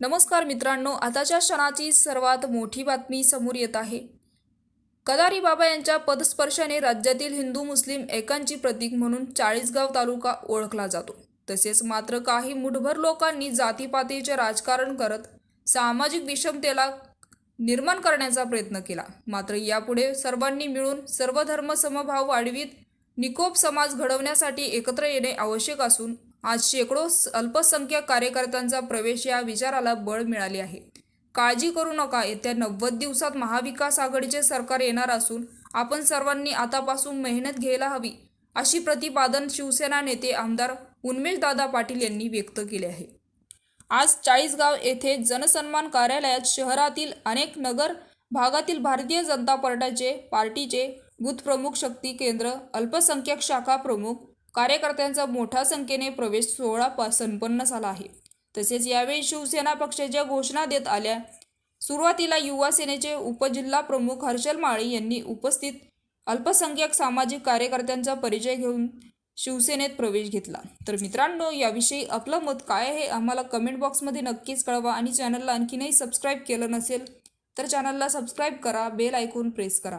नमस्कार मित्रांनो आताच्या क्षणाची सर्वात मोठी बातमी समोर येत आहे. कदारी बाबा यांच्या पदस्पर्शाने राज्यातील हिंदू मुस्लिम एकांची प्रतीक म्हणून चाळीसगाव तालुका ओळखला जातो. तसेच मात्र काही मुठभर लोकांनी जातीपातीचे राजकारण करत सामाजिक विषमतेला निर्माण करण्याचा प्रयत्न केला. मात्र यापुढे सर्वांनी मिळून सर्व धर्म समभाव वाढवीत निकोप समाज घडवण्यासाठी एकत्र येणे आवश्यक असून आज शेकडो अल्पसंख्यक अल्पसंख्याक कार्यकर्त्यांचा प्रवेश या विचाराला बळ मिळाले आहे. काळजी करू नका येत्या नव्वद दिवसात महाविकास आघाडीचे सरकार येणार असून आपण सर्वांनी आतापासून मेहनत घ्यायला हवी अशी प्रतिपादन शिवसेना नेते आमदार उन्मेशदादा पाटील यांनी व्यक्त केले आहे. आज चाळीसगाव येथे जनसन्मान कार्यालयात शहरातील अनेक नगर भागातील भारतीय जनता पार्टीचे पार्टीचे बूथ प्रमुख शक्ती केंद्र अल्पसंख्याक शाखा प्रमुख कार्यकर्त्यांचा मोठ्या संख्येने प्रवेश सोहळा प- संपन्न झाला आहे. तसेच यावेळी शिवसेना पक्षाच्या घोषणा देत आल्या सुरुवातीला युवा सेनेचे उपजिल्हा प्रमुख हर्षल माळी यांनी उपस्थित अल्पसंख्याक सामाजिक कार्यकर्त्यांचा परिचय घेऊन शिवसेनेत प्रवेश घेतला. तर मित्रांनो याविषयी आपलं मत काय आहे आम्हाला कमेंट बॉक्समध्ये नक्कीच कळवा आणि चॅनलला आणखीनही सबस्क्राईब केलं नसेल तर चॅनलला सबस्क्राईब करा बेल ऐकून प्रेस करा.